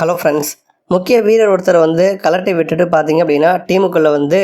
Hello friends முக்கிய வீரர் ஒருத்தர் வந்து கலட்டி விட்டுட்டு பார்த்தீங்க அப்படின்னா டீமுக்குள்ளே வந்து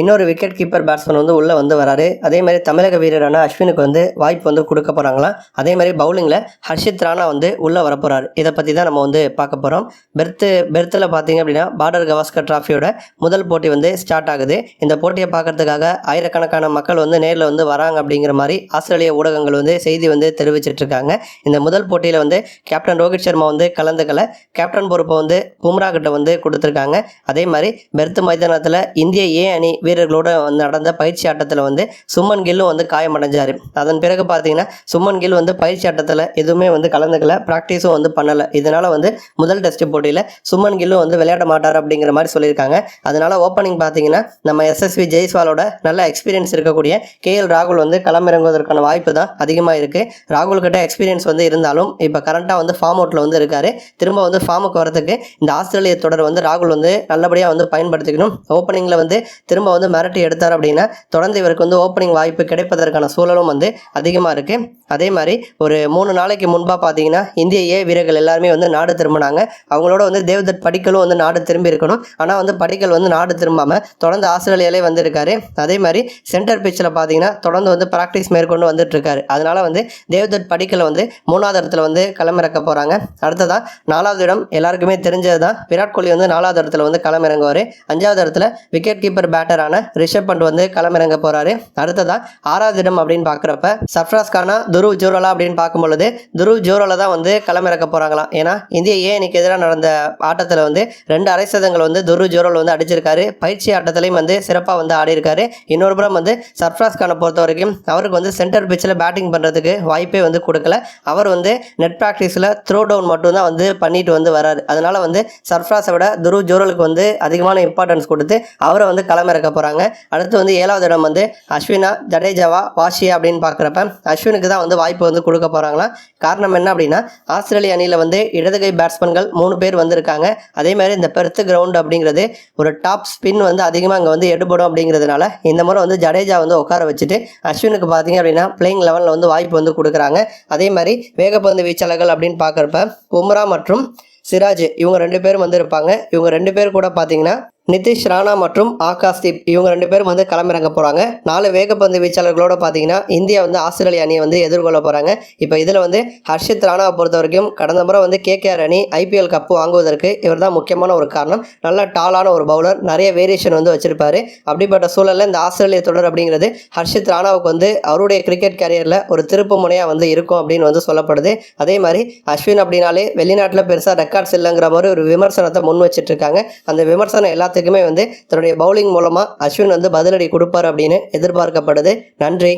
இன்னொரு விக்கெட் கீப்பர் பேட்ஸ்மேன் வந்து உள்ளே வந்து வராரு. அதே மாதிரி தமிழக வீரரான அஸ்வினுக்கு வந்து வாய்ப்பு வந்து கொடுக்க போகிறாங்களாம் அதே மாதிரி பவுலிங்கில் ஹர்ஷித் ராணா வந்து உள்ளே வரப்போகிறார் இதை பற்றி தான் நம்ம வந்து பார்க்க போகிறோம் பெர்த்து பெர்த்தில் பார்த்தீங்க அப்படின்னா பார்டர் கவாஸ்கர் டிராஃபியோட முதல் போட்டி வந்து ஸ்டார்ட் ஆகுது. இந்த போட்டியை பார்க்கறதுக்காக ஆயிரக்கணக்கான மக்கள் வந்து நேரில் வந்து வராங்க அப்படிங்கிற மாதிரி ஆஸ்திரேலிய ஊடகங்கள் வந்து செய்தி வந்து தெரிவிச்சிட்டு இருக்காங்க. இந்த முதல் போட்டியில் வந்து கேப்டன் ரோஹித் சர்மா வந்து கலந்துக்கல. கேப்டன் பொறுப்பை வந்து பும்ரா கிட்ட வந்து கொடுத்துருக்காங்க. அதே மாதிரி பெர்த் மைதானத்தில் இந்திய ஏ அணி வீரர்களோட வந்து நடந்த பயிற்சி ஆட்டத்தில் வந்து சுமன் கில்லும் வந்து காயமடைஞ்சார். அதன் பிறகு பார்த்தீங்கன்னா சுமன் கில் வந்து பயிற்சி ஆட்டத்தில் எதுவுமே வந்து கலந்துக்கல ப்ராக்டிஸும் வந்து பண்ணலை. இதனால் வந்து முதல் டெஸ்ட் போட்டியில் சுமன் கில்லும் வந்து விளையாட மாட்டார் அப்படிங்கிற மாதிரி சொல்லியிருக்காங்க. அதனால் ஓப்பனிங் பார்த்தீங்கன்னா நம்ம எஸ்எஸ்வி ஜெய்ஸ்வாலோட நல்ல எக்ஸ்பீரியன்ஸ் இருக்கக்கூடிய கேஎல் ராகுல் வந்து களமிறங்குவதற்கான வாய்ப்பு தான் அதிகமாக இருக்குது ராகுல் கிட்ட எக்ஸ்பீரியன்ஸ் வந்து இருந்தாலும் இப்போ கரண்ட்டாக வந்து ஃபார்ம் அவுட்டில் வந்து இருக்காரு. திரும்ப வந்து ஃபார்முக்கு வரதுக்கு இந்த ஆஸ்திரேலிய தொடர் வந்து ராகுல் வந்து நல்லபடியாக வந்து பயன்படுத்திக்கணும். ஓப்பனிங்கில் வந்து திரும்ப வந்து மிரட்டி எடுத்தார் அப்படின்னா தொடர்ந்து இவருக்கு வந்து ஓப்பனிங் வாய்ப்பு கிடைப்பதற்கான சூழலும் வந்து அதிகமாக இருக்குது அதே மாதிரி ஒரு மூணு நாளைக்கு முன்பாக பார்த்தீங்கன்னா இந்திய ஏ வீரர்கள் எல்லாருமே வந்து நாடு திரும்பினாங்க. அவங்களோட வந்து தேவ்தத் படிக்கலும் வந்து நாடு திரும்பி இருக்கணும். ஆனால் வந்து படிக்கல் வந்து நாடு திரும்பாமல் தொடர்ந்து ஆஸ்திரேலியாலே வந்திருக்காரு. அதே மாதிரி சென்டர் பிச்சில் பார்த்தீங்கன்னா தொடர்ந்து வந்து ப்ராக்டிஸ் மேற்கொண்டு வந்துட்டுருக்காரு. அதனால் வந்து தேவ்தத் படிக்கலை வந்து மூணாவது இடத்துல வந்து களமிறக்க போகிறாங்க அடுத்ததான் நாலாவது இடம் எல்லாருக்குமே தெரிஞ்சது தான் விராட் கோலி வந்து நாலாவது இடத்துல வந்து களமிறங்குவார். அஞ்சாவது இடத்துல விக்கெட் கீப்பர் பேட்டரான ரிஷப் பண்ட் வந்து களமிறங்க போகிறாரு அடுத்ததாக ஆறாவது இடம் அப்படின்னு பார்க்குறப்ப சர்ஃப்ராஸ் கானா துருவ் ஜூரலா அப்படின்னு பார்க்கும் பொழுது துருவ் ஜோரலா தான் வந்து களமிறக்க போகிறாங்களாம் ஏன்னா இந்திய ஏ அணிக்கு எதிராக நடந்த ஆட்டத்தில் வந்து ரெண்டு அரை சதங்கள் வந்து துருவ் ஜோரல் வந்து அடிச்சிருக்காரு. பயிற்சி ஆட்டத்திலையும் வந்து சிறப்பாக வந்து ஆடிருக்காரு இன்னொரு புறம் வந்து சர்ஃப்ராஸ் கானை பொறுத்த வரைக்கும் அவருக்கு வந்து சென்டர் பிச்சில் பேட்டிங் பண்ணுறதுக்கு வாய்ப்பே வந்து கொடுக்கல. அவர் வந்து நெட் ப்ராக்டிஸில் த்ரோ டவுன் மட்டும்தான் வந்து பண்ணிட்டு வந்து வராரு. அதனால் வந்து சர்ஃப்ராஸை விட துருவ் ஜோரலுக்கு வந்து அதிகமான இம்பார்ட்டன்ஸ் கொடுத்து அவரை வந்து களமிறக்க போகிறாங்க அடுத்து வந்து ஏழாவது இடம் வந்து அஸ்வினா ஜடேஜாவா வாஷியா அப்படின்னு பார்க்குறப்ப அஸ்வினுக்கு தான் வந்து வாய்ப்பு வந்து கொடுக்க போகிறாங்களாம் காரணம் என்ன அப்படின்னா ஆஸ்திரேலிய அணியில் வந்து இடதுகை பேட்ஸ்மேன்கள் மூணு பேர் வந்திருக்காங்க. அதே மாதிரி இந்த பெர்த் கிரவுண்ட் அப்படிங்கிறது ஒரு டாப் ஸ்பின் வந்து அதிகமாக அங்கே வந்து எடுபடும் அப்படிங்கிறதுனால இந்த முறை வந்து ஜடேஜா வந்து உட்கார வச்சுட்டு அஸ்வினுக்கு பார்த்தீங்க அப்படின்னா பிளேயிங் லெவலில் வந்து வாய்ப்பு வந்து கொடுக்குறாங்க. அதே மாதிரி வேகப்பந்து வீச்சாளர்கள் அப்படின்னு பார்க்குறப்ப பும்ரா மற்றும் சிராஜ் இவங்க ரெண்டு பேரும் வந்து இருப்பாங்க இவங்க ரெண்டு பேர் கூட பார்த்தீங்கன்னா நிதிஷ் ராணா மற்றும் ஆகாஷ்தீப் இவங்க ரெண்டு பேரும் வந்து களமிறங்க போகிறாங்க நாலு வேகப்பந்து வீச்சாளர்களோட பார்த்தீங்கன்னா இந்தியா வந்து ஆஸ்திரேலிய அணியை வந்து எதிர்கொள்ள போகிறாங்க இப்போ இதில் வந்து ஹர்ஷித் ராணாவை பொறுத்த வரைக்கும் கடந்த முறை வந்து கேகேஆர் அணி ஐபிஎல் கப்பு வாங்குவதற்கு இவர் தான் முக்கியமான ஒரு காரணம். நல்ல டாலான ஒரு பவுலர் நிறைய வேரியேஷன் வந்து வச்சிருப்பாரு. அப்படிப்பட்ட சூழலில் இந்த ஆஸ்திரேலிய தொடர் அப்படிங்கிறது ஹர்ஷித் ராணாவுக்கு வந்து அவருடைய கிரிக்கெட் கேரியரில் ஒரு திருப்பு முனையாக வந்து இருக்கும் அப்படின்னு வந்து சொல்லப்படுது. அதே மாதிரி அஸ்வின் அப்படின்னாலே வெளிநாட்டில் பெருசாக ரெக்கார்ட்ஸ் இல்லைங்கிற மாதிரி ஒரு விமர்சனத்தை முன் வச்சிட்டு இருக்காங்க. அந்த விமர்சனம் எல்லாத்துக்குமே வந்து தன்னுடைய பவுலிங் மூலமாக அஸ்வின் வந்து பதிலடி கொடுப்பார் அப்படின்னு எதிர்பார்க்கப்படுது. நன்றி.